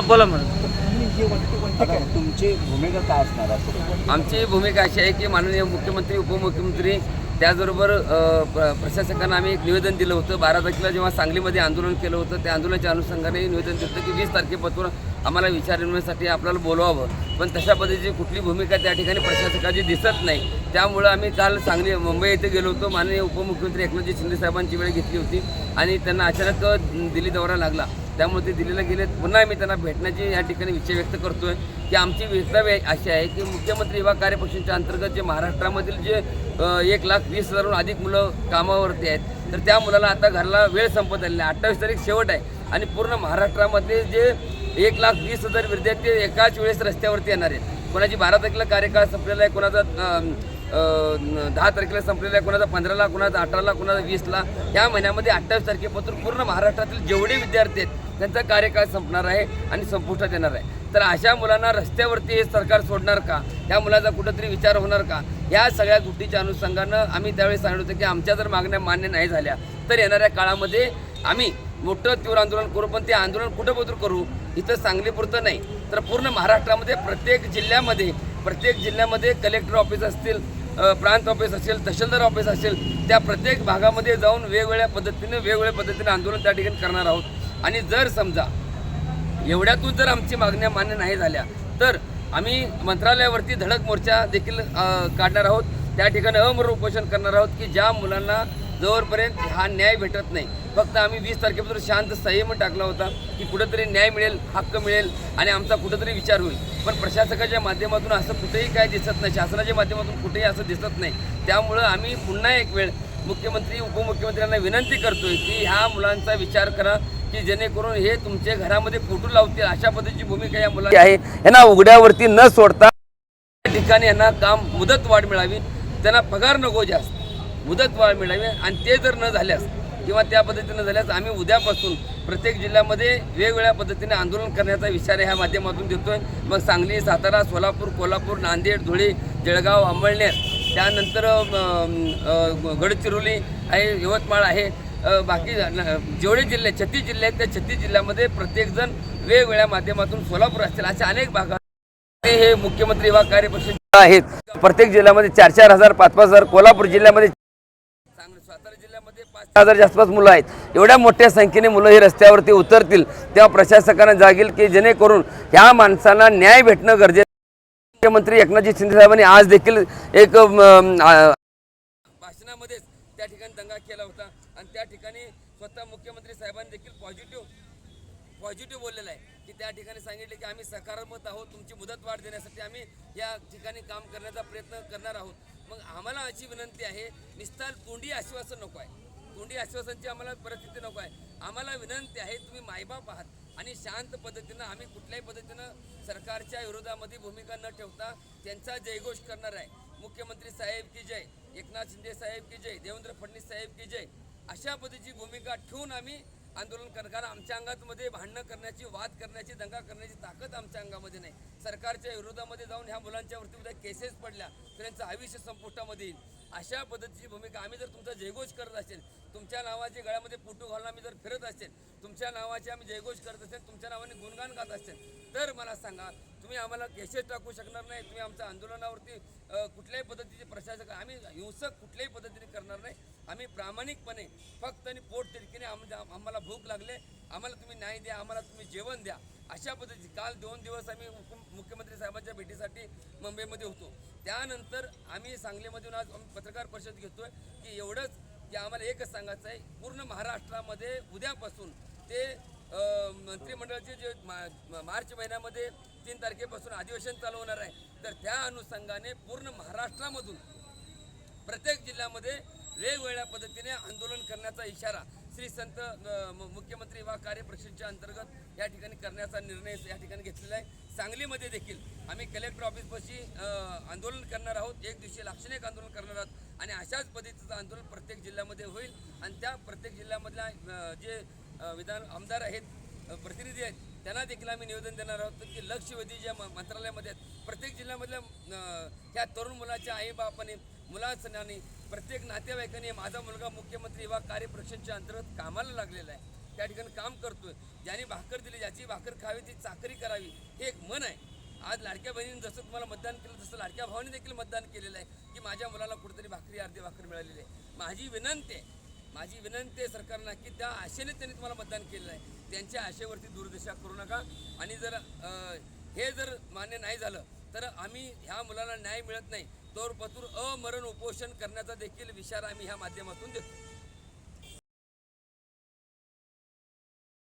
बोला म्हणून तुमची भूमिका काय असणार आहे? आमची भूमिका अशी आहे की माननीय मुख्यमंत्री उपमुख्यमंत्री त्याचबरोबर अ, प्र- प्रशासकांना आम्ही एक निवेदन दिलं होतं. बारा तारखेला जेव्हा सांगलीमध्ये आंदोलन केलं होतं त्या आंदोलनाच्या अनुषंगाने निवेदन दिलं होतं की वीस तारखेपासून आम्हाला विचारण्यासाठी आपल्याला बोलवावं. पण तशा पद्धतीची कुठली भूमिका त्या ठिकाणी प्रशासकाची दिसत नाही. त्यामुळं आम्ही काल सांगली मुंबई येथे गेलो होतो. माननीय उपमुख्यमंत्री एकनाथजी शिंदे साहेबांची वेळ घेतली होती आणि त्यांना अचानक अ, दिल्ली दौरा लागला. त्यामुळे ते दिल्लीला गेले. पुन्हा मी त्यांना भेटण्याची या ठिकाणी इच्छा व्यक्त करतो आहे की आमची वेतव्य अशी आहे की मुख्यमंत्री युवा कार्यपक्षांच्या अंतर्गत जे महाराष्ट्रामधील जे एक लाख वीस हजारहून अधिक मुलं कामावरती आहेत तर त्या मुलाला आता घरला वेळ संपत आलेला आहे अठ्ठावीस तारीख शेवट आहे. आणि पूर्ण महाराष्ट्रामध्ये जे एक लाख वीस हजार विद्यार्थी एकाच वेळेस रस्त्यावरती येणार आहेत. कोणाची बारा तारखेला कार्यकाळ संपलेला आहे कोणाचा दहा तारखेला संपलेला आहे कोणाचा पंधराला कोणाचा अठराला कोणाचा वीसला या महिन्यामध्ये अठ्ठावीस तारखेपासून पूर्ण महाराष्ट्रातील जेवढे विद्यार्थी आहेत त्यांचा कार्यकाळ संपणार आहे आणि संपुष्टात येणार आहे. तर अशा मुलांना रस्त्यावरती हे सरकार सोडणार का? या मुलाचा कुठंतरी विचार होणार का? या सगळ्या गोष्टीच्या अनुषंगानं आम्ही त्यावेळी सांगितलं होतं की आमच्या जर मागण्या मान्य नाही झाल्या तर येणाऱ्या काळामध्ये आम्ही मोठं तीव्र आंदोलन करू पण ते आंदोलन कुठं बदल करू इथं सांगलीपुरतं नाही. तर पूर्ण महाराष्ट्रामध्ये प्रत्येक जिल्ह्यामध्ये प्रत्येक जिल्ह्यामध्ये कलेक्टर ऑफिस असतील प्रांत ऑफिस असेल तहसीलदार ऑफिस असेल त्या प्रत्येक भागामध्ये जाऊन वेगवेगळ्या पद्धतीने वेगवेगळ्या पद्धतीने आंदोलन त्या ठिकाणी करणार आहोत. आणि जर समजा एवढ्यातून जर आमची मागण्या मान्य नाही झाल्या तर आम्ही मंत्रालयावरती धडक मोर्चा देखील काढणार आहोत. त्या ठिकाणी अमर उपोषण करणार आहोत की ज्या मुलांना जवळपर्यंत हा न्याय भेटत नाही फक्त आम्ही वीस तारखेपासून शांत संयम टाकला होता की कुठंतरी न्याय मिळेल हक्क मिळेल आणि आमचा कुठंतरी विचार होईल. पण प्रशासकाच्या माध्यमातून असं कुठेही काय दिसत नाही शासनाच्या माध्यमातून कुठेही असं दिसत नाही. त्यामुळं आम्ही पुन्हा एक वेळ मुख्यमंत्री उपमुख्यमंत्र्यांना विनंती करतोय की ह्या मुलांचा विचार करा की जेणेकरून हे तुमच्या घरामध्ये फोटो लावतील अशा पद्धतीची भूमिका या मुलांची. आहे. यांना उघड्यावरती न सोडता ठिकाणी यांना काम मुदत वाढ मिळावी त्यांना पगार नको जास्त मुदत वाढ मिळावी आणि ते जर न झाल्यास किंवा त्या पद्धतीनं झाल्यास आम्ही उद्यापासून प्रत्येक जिल्ह्यामध्ये वेगवेगळ्या पद्धतीने आंदोलन करण्याचा विचार ह्या माध्यमातून देतोय. मग सांगली सातारा सोलापूर कोल्हापूर नांदेड धुळे जळगाव अंबळनेर त्यानंतर गडचिरोली आहे यवतमाळ आहे. बाकी जेवढे जिल्हे छत्तीस जिल्हे आहेत त्या छत्तीस जिल्ह्यामध्ये प्रत्येकजण वेगवेगळ्या माध्यमातून सोलापूर असतील अशा अनेक भागात हे मुख्यमंत्री युवा कार्यपक्ष आहेत प्रत्येक जिल्ह्यामध्ये चार चार हजार पाच पाच हजार कोल्हापूर जिल्ह्यामध्ये सातारा जिल्ह्यामध्ये पाच हजारच्या आसपास मुलं आहेत एवढ्या मोठ्या संख्येने मुलं ही रस्त्यावरती उतरतील तेव्हा प्रशासकांना जागेल की जेणेकरून ह्या माणसांना न्याय भेटणं गरजेचं आहे. मुख्यमंत्री एकनाथजी शिंदे साहेबांनी आज देखील एक अम, आ, भाषणामध्येच त्या ठिकाणी दंगा केला होता. आणि त्या ठिकाणी स्वतः मुख्यमंत्री साहेबांनी देखील पॉझिटिव्ह पॉझिटिव्ह बोललेलं आहे. की त्या ठिकाणी सांगितले की आम्ही सकारात्मक आहोत. तुमची मुदत वाढ देण्यासाठी आम्ही या ठिकाणी काम करण्याचा प्रयत्न करणार आहोत. मग आम्हाला अशी विनंती आहे निस्तार तोंडी आश्वासन नको आहे. तोंडी आश्वासनची आम्हाला परिस्थिती नको आहे. आम्हाला विनंती आहे तुम्ही मायबाप आहात आणि शांत पद्धतीनं आम्ही कुठल्याही पद्धतीनं सरकारच्या विरोधामध्ये भूमिका न ठेवता त्यांचा जयघोष करणार आहे. मुख्यमंत्री साहेब की जय. एकनाथ शिंदे साहेब की जय देवेंद्र फडणवीस साहेब की जय अशा पद्धतीची भूमिका ठेवून आम्ही आंदोलन करणं कारण आमच्या अंगामध्ये भांडणं करण्याची वाद करण्याची दंगा करण्याची ताकद आमच्या अंगामध्ये नाही. सरकारच्या विरोधामध्ये जाऊन ह्या मुलांच्यावरती उद्या केसेस पडल्या तर त्यांचं आयुष्य संपुष्टामध्ये येईल. अशा पद्धतीची भूमिका आम्ही जर तुमचा जयघोष करत असेल तुमच्या नावाचे गळ्यामध्ये फोटो घालून आम्ही जर फिरत असेल तुमच्या नावाचे आम्ही जयघोष करत असेल तुमच्या नावाने गुणगान गात असेल तर मला सांगा तुम्ही आम्हाला केसेस टाकू शकणार नाही तुम्ही आमच्या आंदोलनावरती कुठल्याही पद्धतीचे प्रशासक आम्ही हिंसक कुठल्याही पद्धतीने करणार नाही. आम्ही प्रामाणिकपणे फक्त आणि पोट तिरकीने आम्हाला भूक लागले आम्हाला तुम्ही न्याय द्या आम्हाला तुम्ही जेवण द्या. अशा पद्धतीची काल दोन दिवस आम्ही मुख्यमंत्री साहेबांच्या भेटीसाठी मुंबईमध्ये होतो. त्यानंतर आम्ही सांगलीमधून आज आम्ही पत्रकार परिषद घेतोय की एवढंच की आम्हाला एकच सांगायचं आहे पूर्ण महाराष्ट्रामध्ये उद्यापासून ते मंत्रिमंडळाचे जे मा- मार्च महिन्यामध्ये तीन तारखेपासून अधिवेशन चालू होणार आहे. तर त्या अनुषंगाने पूर्ण महाराष्ट्रामधून प्रत्येक जिल्ह्यामध्ये वेगवेगळ्या पद्धतीने आंदोलन करण्याचा इशारा श्री संत मुख्यमंत्री वा कार्यपरिषदेच्या अंतर्गत या ठिकाणी करण्याचा निर्णय या ठिकाणी घेतलेला आहे. सांगलीमध्ये देखील आम्ही कलेक्टर ऑफिसपाशी आंदोलन करणार आहोत. एक दिवशी लाक्षणिक आंदोलन करणार आहोत. आणि अशाच पद्धतीचं आंदोलन प्रत्येक जिल्ह्यामध्ये होईल. आणि त्या प्रत्येक जिल्ह्यामधल्या जे विधान आमदार आहेत प्रतिनिधी आहेत त्यांना देखील आम्ही निवेदन देणार आहोत की लक्षवेधी ज्या म- मंत्रालयामध्ये आहेत प्रत्येक जिल्ह्यामधल्या ह्या तरुण मुलाच्या आईबापाने मुलासनाने प्रत्येक नातेवाईकाने माझा मुलगा मुख्यमंत्री युवा कार्यप्रक्षणच्या अंतर्गत कामाला लागलेला आहे. त्या ठिकाणी काम करतोय. ज्याने भाकर दिली ज्याची भाकर खावी ती चाकरी करावी हे एक मन आहे. आज लाडक्या बहिणीने जसं तुम्हाला मतदान केलं तसं लाडक्या भावाने देखील मतदान केलेलं आहे की माझ्या मुलाला कुठेतरी भाकरी अर्धी भाकर मिळालेली आहे. माझी विनंती आहे माझी विनंती आहे सरकारला की त्या आशेने त्यांनी तुम्हाला मतदान केलेलं आहे. त्यांच्या आशेवरती दुर्दशा करू नका. आणि जर हे जर मान्य नाही झालं तर आम्ही ह्या मुलाला न्याय मिळत नाही. तोरपतूर अमरण उपोषण करण्याचा देखील विचार आम्ही ह्या माध्यमातून देतो.